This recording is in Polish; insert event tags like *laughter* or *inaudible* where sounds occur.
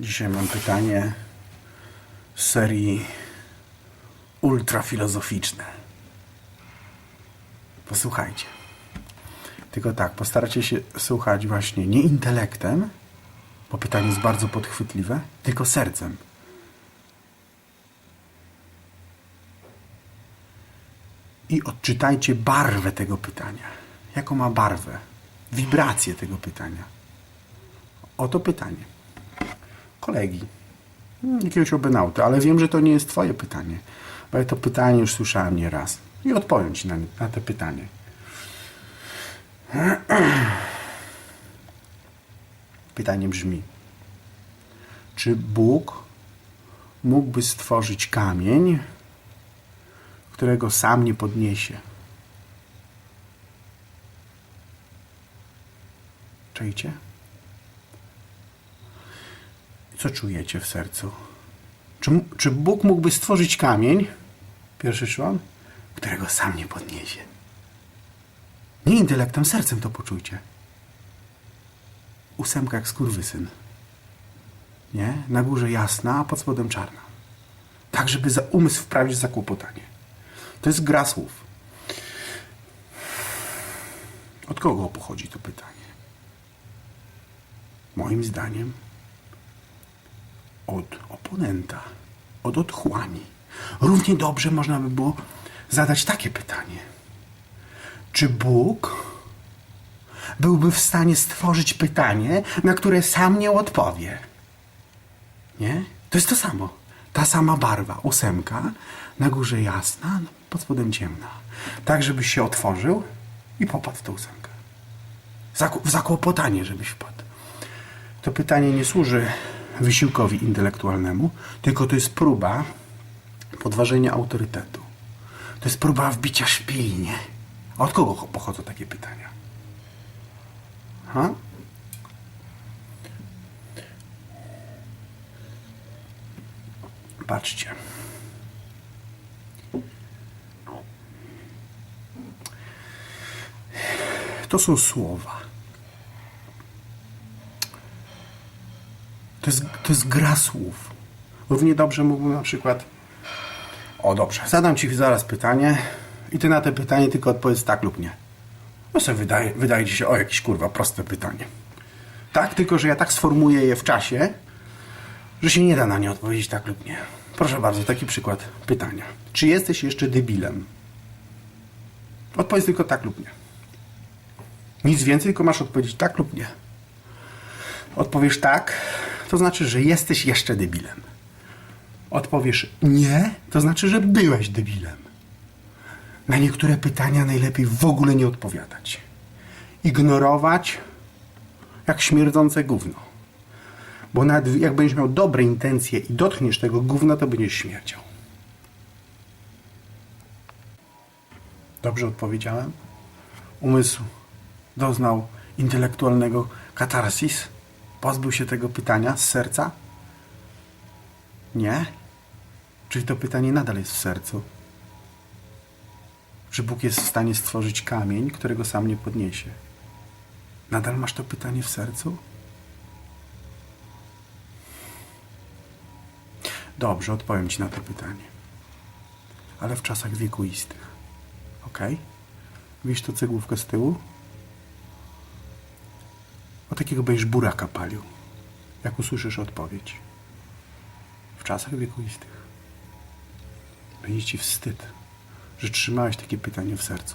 Dzisiaj mam pytanie z serii ultrafilozoficzne. Posłuchajcie. Tylko tak, postaracie się słuchać właśnie nie intelektem, bo pytanie jest bardzo podchwytliwe, tylko sercem. I odczytajcie barwę tego pytania. Jaką ma barwę? Wibrację tego pytania. Oto pytanie. Kolegi. Hmm, Jakiegoś obenauty, ale wiem, że to nie jest twoje pytanie. Bo ja to pytanie już słyszałem nieraz. I odpowiem ci na, na to pytanie. *clears throat* Pytanie brzmi: Czy Bóg mógłby stworzyć kamień, którego sam nie podniesie? Czajcie? Co czujecie w sercu? Czy, czy Bóg mógłby stworzyć kamień, pierwszy człon, którego sam nie podniesie? Nie intelektem, sercem to poczujcie. Ósemka jak skurwysyn. Nie? Na górze jasna, a pod spodem czarna. Tak, żeby za umysł wprawić w zakłopotanie. To jest gra słów. Od kogo pochodzi to pytanie? Moim zdaniem od oponenta, od otchłani. Równie dobrze można by było zadać takie pytanie. Czy Bóg byłby w stanie stworzyć pytanie, na które sam nie odpowie? Nie? To jest to samo. Ta sama barwa, ósemka, na górze jasna, pod spodem ciemna. Tak, żebyś się otworzył i popadł w tę ósemkę. W zakłopotanie, żebyś wpadł. To pytanie nie służy wysiłkowi intelektualnemu, tylko to jest próba podważenia autorytetu. To jest próba wbicia szpili, nie? A od kogo pochodzą takie pytania? Ha? Patrzcie. To są słowa. To jest, to jest gra słów. Równie dobrze mógłbym na przykład. O dobrze, zadam ci zaraz pytanie i ty na to pytanie tylko odpowiedz tak lub nie. No sobie wydaje, wydaje ci się, o jakieś kurwa proste pytanie. Tak, tylko że ja tak sformułuję je w czasie, że się nie da na nie odpowiedzieć tak lub nie. Proszę bardzo, taki przykład pytania. Czy jesteś jeszcze debilem? Odpowiedz tylko tak lub nie. Nic więcej, tylko masz odpowiedzieć tak lub nie. Odpowiesz tak, to znaczy, że jesteś jeszcze debilem. Odpowiesz nie, to znaczy, że byłeś debilem. Na niektóre pytania najlepiej w ogóle nie odpowiadać. Ignorować jak śmierdzące gówno. Bo nawet jak będziesz miał dobre intencje i dotkniesz tego gówna, to będziesz śmierdział. Dobrze odpowiedziałem? Umysł doznał intelektualnego katarsis? Pozbył się tego pytania z serca? Nie? Czyli to pytanie nadal jest w sercu? Czy Bóg jest w stanie stworzyć kamień, którego sam nie podniesie? Nadal masz to pytanie w sercu? Dobrze, odpowiem Ci na to pytanie. Ale w czasach wiekuistych. Ok? Widzisz tą cegłówkę z tyłu? O takiego będziesz buraka palił, jak usłyszysz odpowiedź. W czasach wiekuistych. Będzie ci wstyd, że trzymałeś takie pytanie w sercu.